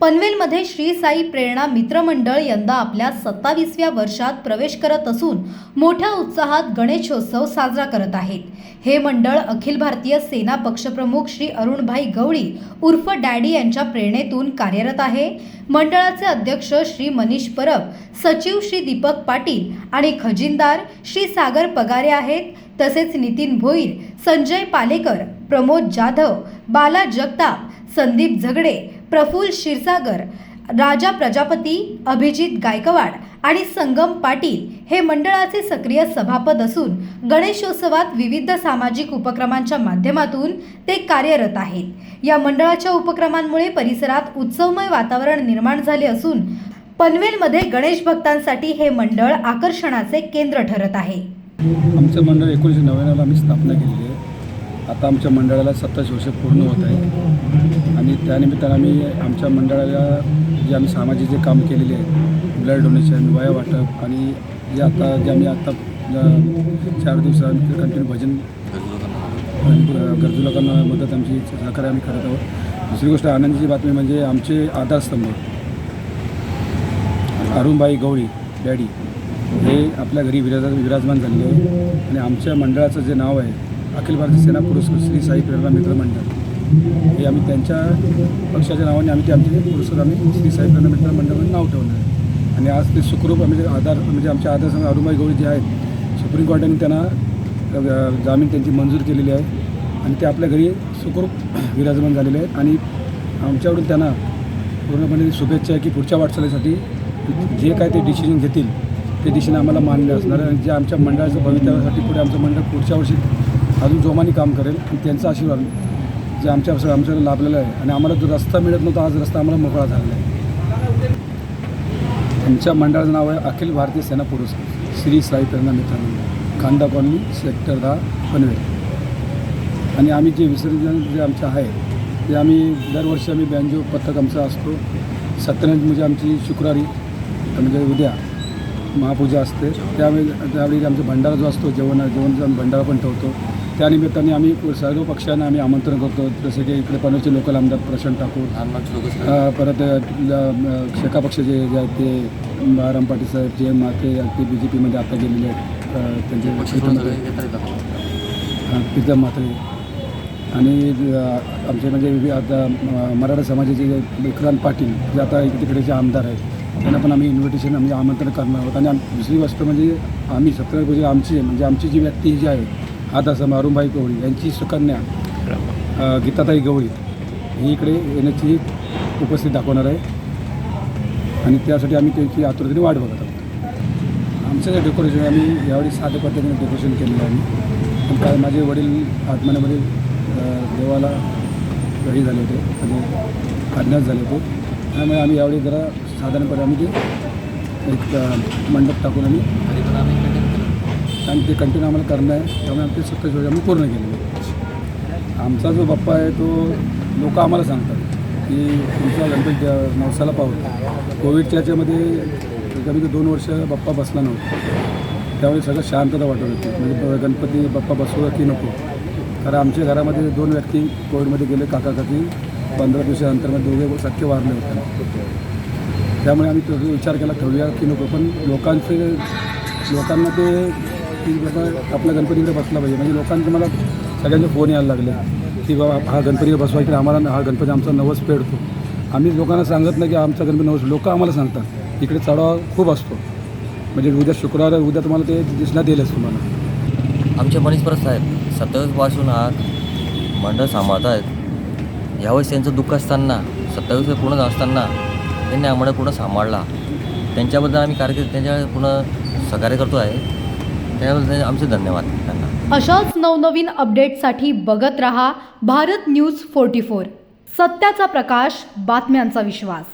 पनवेलमध्ये श्री साई प्रेरणा मित्रमंडळ यंदा आपल्या सत्तावीसव्या वर्षात प्रवेश करत असून मोठ्या उत्साहात गणेशोत्सव साजरा करत आहेत. हे मंडळ अखिल भारतीय सेना पक्षप्रमुख श्री अरुणभाई गवळी उर्फ डॅडी यांच्या प्रेरणेतून कार्यरत आहे. मंडळाचे अध्यक्ष श्री मनीष परब सचिव श्री दीपक पाटील आणि खजिनदार श्री सागर पगारे आहेत. तसेच नितीन भोईर संजय पालेकर प्रमोद जाधव बाला जगताप संदीप झगडे प्रफुल्ल क्षीरसागर राजा प्रजापती अभिजित गायकवाड आणि संगम पाटील हे मंडळाचे सक्रिय सभापद असून गणेशोत्सवात विविध सामाजिक उपक्रमांच्या माध्यमातून ते कार्यरत आहेत. या मंडळाच्या उपक्रमांमुळे परिसरात उत्सवमय वातावरण निर्माण झाले असून पनवेलमध्ये गणेश भक्तांसाठी हे मंडळ आकर्षणाचे केंद्र ठरत आहे. आमचं मंडळ एकोणीसशे नव्याण्णवला आम्ही स्थापना केली आहे. आता आमच्या मंडळाला सत्तावीस वर्ष पूर्ण होत आहे आणि त्यानिमित्तानं आम्ही आमच्या मंडळाला जे आम्ही सामाजिक जे काम केलेले आहे ब्लड डोनेशन वया वाटप आणि जे आता जे आम्ही आता चार दिवस कंटिन्यू भजन गरजू लोकांना मदत आमची सहकार्य आम्ही करत आहोत. दुसरी गोष्ट आनंदीची बातमी म्हणजे आमचे आधारस्तंभ अरुणबाई गवळी डॅडी हे आपल्या घरी विराज विराजमान झालेले आहे आणि आमच्या मंडळाचं जे नाव आहे अखिल भारतीय सेना पुरस्कार श्री साई प्रेरणा मित्र मंडळ. हे आम्ही त्यांच्या पक्षाच्या नावाने आम्ही ते आमचे पुरस्कार आम्ही श्री साई प्रेरणा मित्र मंडळ नाव ठेवलं आहे. आणि आज ते सुखरूप आम्ही आधार म्हणजे आमच्या आधारसंघ अरुमाई गवळी जे आहेत सुप्रीम कोर्टाने त्यांना जामीन त्यांची मंजूर केलेली आहे. आणि ते आपल्या घरी सुखरूप विराजमान झालेले आहेत. आणि आमच्याकडून त्यांना पूर्णपणे शुभेच्छा आहे की पुढच्या वाटचालीसाठी जे काय ते डिसिजन घेतील ते डिसिजन आम्हाला मान्य असणार आणि जे आमच्या मंडळाचं भवितव्यासाठी पुढे आमचं मंडळ पुढच्या वर्षी अजून जोमाने काम करेल त्यांचा आशीर्वाद जे आमच्या आमच्याकडे लाभलेला आहे. आणि आम्हाला जो रस्ता मिळत नव्हता आज रस्ता आम्हाला मोकळा झालेला आहे. आमच्या मंडळाचं नाव आहे अखिल भारतीय सेना पुरस्कार. श्री साई प्रेरणा मित्रांनो. खांदा कॉलनी सेक्टर दहा पनवेल. आणि आम्ही जे विसर्जन जे आमचं आहे ते आम्ही दरवर्षी आम्ही बँजो पथक आमचा असतो. सत्यनारायण म्हणजे आमची शुक्रवारी म्हणजे उद्या महापूजा असते. त्यावेळी त्यावेळी आमचा भंडारा जो असतो जेवण जेवण आम्ही भंडारा पण ठेवतो. त्यानिमित्ताने आम्ही सर्व पक्षांना आम्ही आमंत्रण करतो. जसं की इकडे पनवेलचे लोकल आमदार प्रशांत ठाकूर. परत शेका पक्ष जे जे आहेत ते राम पाटील साहेब जे माते ते बी जे पीमध्ये आता गेलेले आहेत. त्यांचे प्रीतम म्हात्रे. आणि आमचे म्हणजे आता मराठा समाजाचे जे विक्रांत पाटील जे आता इकडे तिकडेचे आमदार आहेत त्यांना पण आम्ही इन्व्हिटेशन आम्ही आमंत्रण करणार आहोत. आणि दुसरी गोष्ट म्हणजे आम्ही सत्तर म्हणजे आमची म्हणजे आमची जी व्यक्ती जी आहे आता सम अरुणभाई गवळी यांची सुकन्या गीताताई गवळी ही इकडे येण्याची उपस्थित दाखवणार आहे. आणि त्यासाठी आम्ही त्यांची आतुरतेने वाट बघत आहोत. आमचं जे डेकोरेशन आम्ही यावेळी साध्या पद्धतीने डेकोरेशन केलेलं आहे. आम्ही काय माझे वडील आठ देवाला घरी झाले होते म्हणजे आणि अज्ञात झाले होते. त्यामुळे आम्ही यावेळी जरा साधारणपणे आम्ही ते एक मंडप टाकून आम्ही आणि ते कंटिन्यू आम्हाला करणं आहे. त्यामुळे आमचे सत्तावीस वर्ष आम्ही पूर्ण केलेले आमचा जो बाप्पा आहे तो लोक आम्हाला सांगतात की तुमचा गणपती नवसाला पाहतो कोविडच्या याच्यामध्ये कमी दोन वर्ष बाप्पा बसला नव्हता. त्यावेळी सगळं शांतता वाटत होती. म्हणजे गणपती बाप्पा बसवला की नको. कारण आमच्या घरामध्ये दोन व्यक्ती कोविडमध्ये गेले काका काकी पंधरा दिवसानंतरमध्ये दोघे सख्खे वारले होते. त्यामुळे आम्ही तो विचार केला ठेवूया की नको. पण लोकांचे लोकांना ते की बाबा आपला गणपतीकडे बसला पाहिजे. म्हणजे लोकांचे मला सगळ्यांचे फोन यायला लागले की बाबा हा गणपती बसवायचा आम्हाला हा गणपती आमचा नवस पेडतो. आम्ही लोकांना सांगत नाही की आमचा गणपती नवस लोक आम्हाला सांगतात. इकडे चढावा खूप असतो. म्हणजे उद्या शुक्रवार उद्या तुम्हाला ते दिसण्यात येईलच तुम्हाला. आमचे मनीष परत साहेब सत्तावीसपासून हा मंडळ सांभाळत आहेत. यावेळेस त्यांचं दुःख असताना सत्तावीस पूर्ण असताना त्यांनी आम्हाला पूर्ण सांभाळला. त्यांच्याबद्दल आम्ही कार्यकर्ते त्यांच्या पूर्ण सहकार्य करतो आहे. त्याबद्दल आमचे धन्यवाद त्यांना. अशाच नवनवीन अपडेटसाठी बघत रहा भारत न्यूज फोर्टी फोर. सत्याचा प्रकाश बातम्यांचा विश्वास.